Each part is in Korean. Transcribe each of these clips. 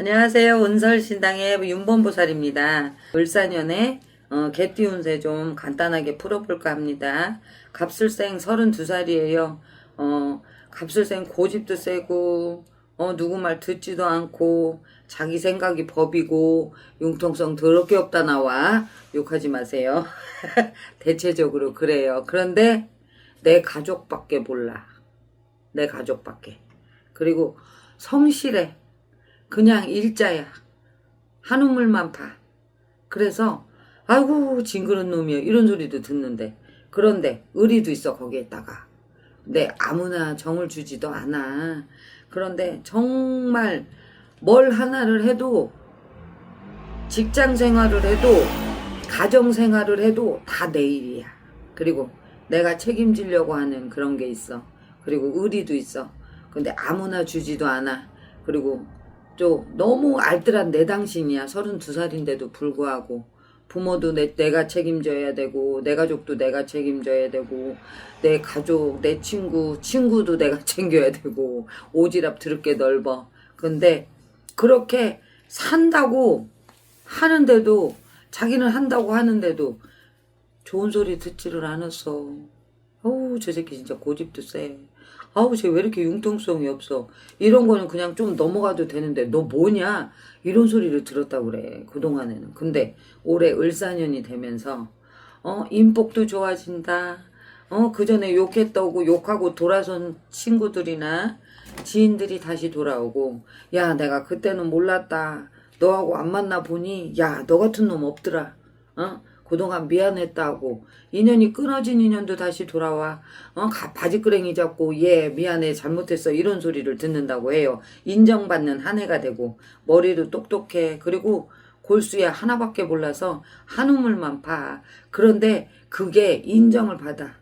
안녕하세요. 은설신당의 윤범보살입니다. 을사년에 어, 개띠 운세 좀 간단하게 풀어볼까 합니다. 갑술생 32살이에요. 어, 갑술생 고집도 세고, 어, 누구 말 듣지도 않고, 자기 생각이 법이고, 융통성 더럽게 없다 나와. 욕하지 마세요. 대체적으로 그래요. 그런데 내 가족밖에 몰라. 내 가족밖에. 그리고 성실해. 그냥 일자야. 한 우물만 파. 그래서 아이고 징그런 놈이야. 이런 소리도 듣는데. 그런데 의리도 있어 거기에다가. 근데 아무나 정을 주지도 않아. 그런데 정말 뭘 하나를 해도 직장 생활을 해도 가정 생활을 해도 다 내 일이야. 그리고 내가 책임지려고 하는 그런 게 있어. 그리고 의리도 있어. 근데 아무나 주지도 않아. 그리고 또 너무 알뜰한 내 당신이야. 32살인데도 불구하고. 부모도 내, 내가 책임져야 되고, 내 가족도 내가 책임져야 되고, 내 가족, 내 친구, 친구도 내가 챙겨야 되고, 오지랖 드럽게 넓어. 근데 그렇게 산다고 하는데도, 자기는 한다고 하는데도, 좋은 소리 듣지를 않았어. 어우, 저 새끼 진짜 고집도 세. 아우, 쟤 왜 이렇게 융통성이 없어. 이런 거는 그냥 좀 넘어가도 되는데, 너 뭐냐? 이런 소리를 들었다 그래, 그동안에는. 근데 올해 을사년이 되면서, 어, 인복도 좋아진다. 어, 그 전에 욕했다고 욕하고 돌아선 친구들이나 지인들이 다시 돌아오고, 야, 내가 그때는 몰랐다. 너하고 안 만나 보니, 야, 너 같은 놈 없더라. 어? 그동안 미안했다고. 인연이 끊어진 인연도 다시 돌아와. 어 가- 바지끄랭이 잡고 얘 미안해 잘못했어. 이런 소리를 듣는다고 해요. 인정받는 한 해가 되고 머리도 똑똑해. 그리고 골수야 하나밖에 몰라서 한 우물만 파 그런데 그게 인정을 받아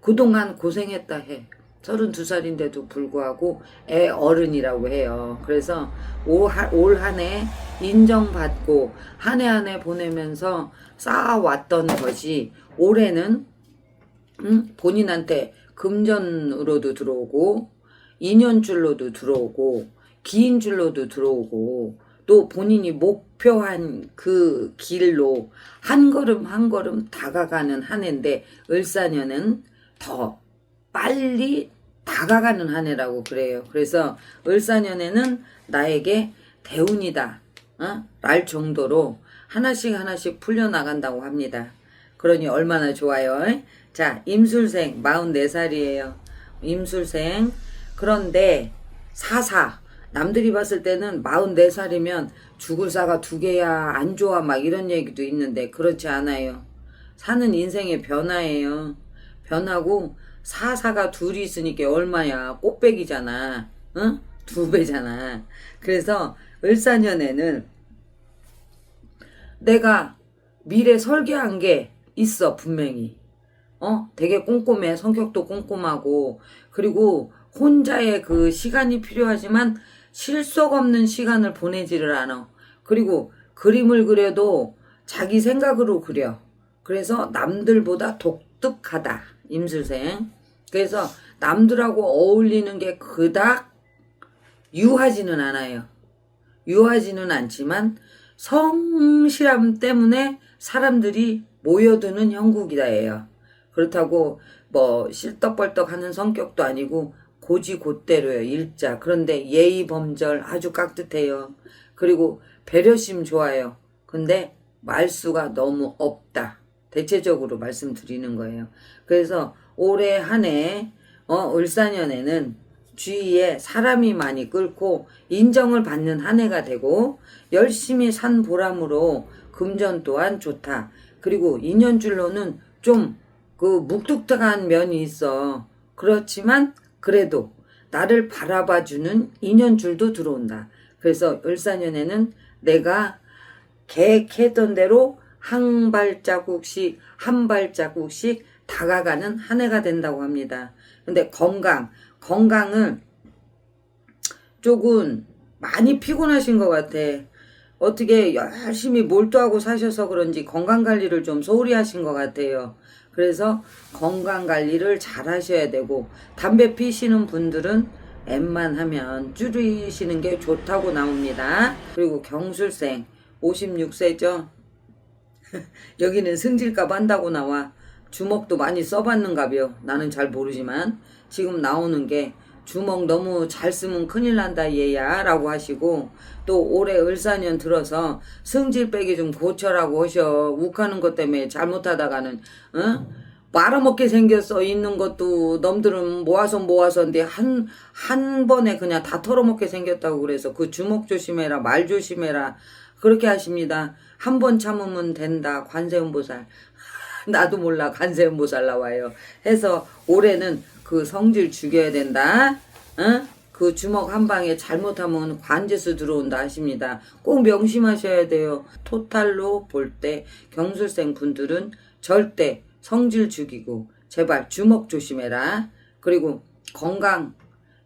그동안 고생했다 해 32살인데도 불구하고 애 어른이라고 해요. 그래서 올 한 해 인정받고 한 해 한 해 보내면서 쌓아왔던 것이 올해는 음, 본인한테 금전으로도 들어오고 인연줄로도 들어오고 긴 줄로도 들어오고 또 본인이 목표한 그 길로 한 걸음 한 걸음 다가가는 한 해인데 을사년은 더 빨리 다가가는 한 해라고 그래요. 그래서 을사년에는 나에게 대운이다. 어? 랄 정도로 하나씩 하나씩 풀려나간다고 합니다. 그러니 얼마나 좋아요. 에? 자, 임술생 44살이에요. 임술생. 그런데 사사. 남들이 봤을 때는 44살이면 죽을 사가 두 개야 안 좋아 막 이런 얘기도 있는데 그렇지 않아요. 사는 인생의 변화예요. 변하고 사사가 둘이 있으니까 얼마야 꽃배기잖아. 응? 두 배잖아. 그래서 을사년에는 내가 미래 설계한 게 있어 분명히. 어? 되게 꼼꼼해. 성격도 꼼꼼하고 그리고 혼자의 그 시간이 필요하지만 실속 없는 시간을 보내지를 않아. 그리고 그림을 그려도 자기 생각으로 그려. 그래서 남들보다 독특하다. 임술생. 그래서 남들하고 어울리는 게 그닥 유하지는 않아요. 유하지는 않지만 성실함 때문에 사람들이 모여드는 형국이다예요. 그렇다고 뭐 실떡벌떡 하는 성격도 아니고 고지 곧대로요 일자 그런데 예의 범절 아주 깍듯해요 그리고 배려심 좋아요 근데 말수가 너무 없다 대체적으로 말씀드리는 거예요 그래서 올해 한해 어, 을사년에는 주위에 사람이 많이 끓고 인정을 받는 한 해가 되고 열심히 산 보람으로 금전 또한 좋다. 그리고 인연줄로는 좀 그 묵뚝뚝한 면이 있어. 그렇지만 그래도 나를 바라봐주는 인연줄도 들어온다. 그래서 을사년에는 내가 계획했던 대로 한 발자국씩 한 발자국씩 다가가는 한 해가 된다고 합니다. 근데 건강, 건강은 조금 많이 피곤하신 것 같아. 어떻게 열심히 몰두하고 사셔서 그런지 건강 관리를 좀 소홀히 하신 것 같아요. 그래서 건강 관리를 잘 하셔야 되고 담배 피시는 분들은 웬만하면 줄이시는 게 좋다고 나옵니다. 그리고 경술생 56세죠. 여기는 승질값 한다고 나와. 주먹도 많이 써봤는가벼. 나는 잘 모르지만 지금 나오는 게 주먹 너무 잘 쓰면 큰일 난다 얘야 라고 하시고 또 올해 을사년 들어서 승질 빼기 좀 고쳐라고 하셔. 욱하는 것 때문에 잘못하다가는 어? 말아먹게 생겼어. 있는 것도 넘들은 모아서 모아서인데 한 한 번에 그냥 다 털어먹게 생겼다고 그래서 그 주먹 조심해라 말 조심해라. 그렇게 하십니다 한 번 참으면 된다 관세음보살 나도 몰라 관세음보살 나와요 해서 올해는 그 성질 죽여야 된다 어? 그 주먹 한 방에 잘못하면 관제수 들어온다 하십니다. 꼭 명심하셔야 돼요. 토탈로 볼 때 경술생 분들은 절대 성질 죽이고 제발 주먹 조심해라. 그리고 건강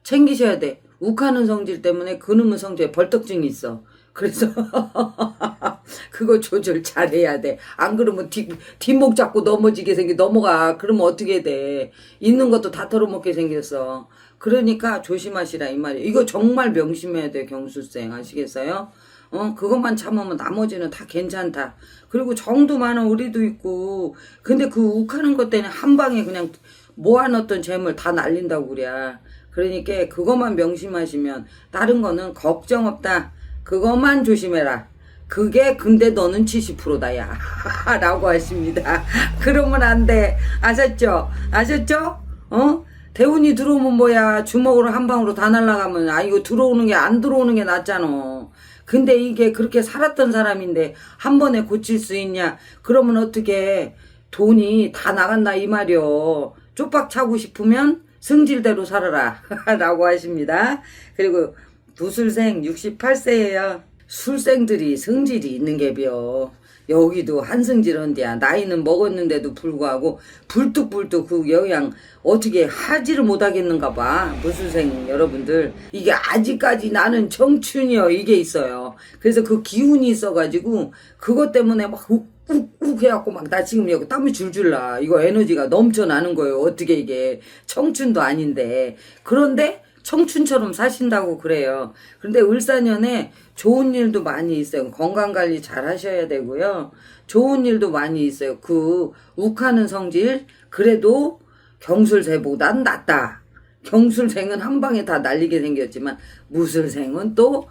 챙기셔야 돼. 욱하는 성질 때문에 그놈의 성질에 벌떡증이 있어. 그래서 그거 조절 잘해야 돼. 안 그러면 뒷, 뒷목 잡고 넘어지게 생기 넘어가. 그러면 어떻게 돼? 있는 것도 다 털어먹게 생겼어. 그러니까 조심하시라 이 말이에요. 이거 정말 명심해야 돼 경술생 아시겠어요? 어 그것만 참으면 나머지는 다 괜찮다. 그리고 정도 많은 우리도 있고 근데 그 욱하는 것 때문에 한 방에 그냥 모아놨던 재물 다 날린다고 그래. 그러니까 그것만 명심하시면 다른 거는 걱정 없다. 그것만 조심해라. 그게 근데 너는 70%다 야 라고 하십니다. 그러면 안 돼. 아셨죠? 아셨죠? 어? 대운이 들어오면 뭐야 주먹으로 한 방으로 다 날아가면 아 이거 들어오는 게 안 들어오는 게 낫잖아. 근데 이게 그렇게 살았던 사람인데 한 번에 고칠 수 있냐? 그러면 어떻게 돈이 다 나간다 이 말이요. 쪽박 차고 싶으면 승질대로 살아라 라고 하십니다. 그리고 부술생 68세예요. 술생들이 성질이 있는 게비요. 여기도 한승질언디야. 나이는 먹었는데도 불구하고 불뚝불뚝 그 영양 어떻게 하지를 못하겠는가 봐. 무술생 여러분들. 이게 아직까지 나는 청춘이요. 이게 있어요. 그래서 그 기운이 있어가지고 그것 때문에 막 욱욱 해갖고 막 나 지금 여기 땀이 줄줄 나. 이거 에너지가 넘쳐나는 거예요. 어떻게 이게 청춘도 아닌데. 그런데 청춘처럼 사신다고 그래요. 그런데 을사년에 좋은 일도 많이 있어요. 건강 관리 잘 하셔야 되고요. 좋은 일도 많이 있어요. 그 욱하는 성질 그래도 경술생보단 낫다. 경술생은 한 방에 다 날리게 생겼지만 무술생은 또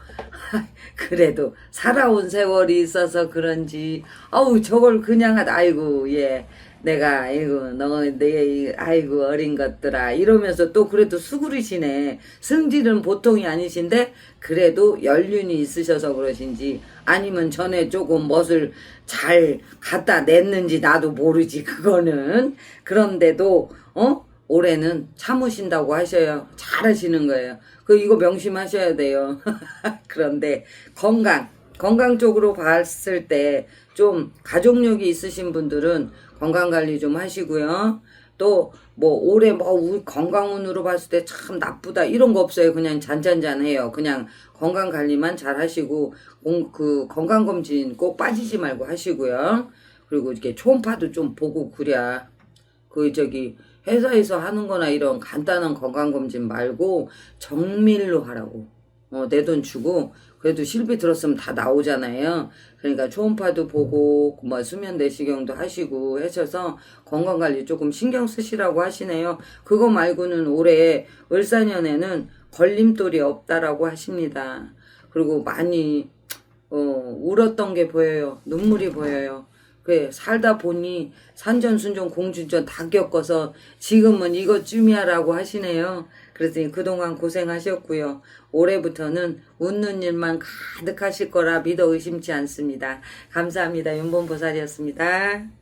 그래도 살아온 세월이 있어서 그런지 아우 저걸 그냥 아이고 예 내가 아이고 너내 아이고 어린 것들아 이러면서 또 그래도 수그리시네 승질은 보통이 아니신데 그래도 연륜이 있으셔서 그러신지 아니면 전에 조금 멋을 잘 갖다 냈는지 나도 모르지 그거는 그런데도 어 올해는 참으신다고 하셔요. 잘하시는 거예요. 그 이거 명심하셔야 돼요. 그런데 건강 건강 쪽으로 봤을 때 좀 가족력이 있으신 분들은 건강 관리 좀 하시고요. 또 뭐 올해 뭐 우- 건강운으로 봤을 때 참 나쁘다 이런 거 없어요. 그냥 잔잔잔해요. 그냥 건강 관리만 잘 하시고 공- 그 건강 검진 꼭 빠지지 말고 하시고요. 그리고 이렇게 초음파도 좀 보고 그래야 그 저기 회사에서 하는 거나 이런 간단한 건강검진 말고 정밀로 하라고. 어, 내 돈 주고 그래도 실비 들었으면 다 나오잖아요. 그러니까 초음파도 보고 뭐 수면 내시경도 하시고 하셔서 건강 관리 조금 신경 쓰시라고 하시네요. 그거 말고는 올해 을사년에는 걸림돌이 없다라고 하십니다. 그리고 많이 어, 울었던 게 보여요. 눈물이 보여요. 그 살다 보니 산전순전 공준전 다 겪어서 지금은 이것쯤이야라고 하시네요. 그랬더니 그동안 고생하셨고요. 올해부터는 웃는 일만 가득하실 거라 믿어 의심치 않습니다. 감사합니다. 윤본보살이었습니다.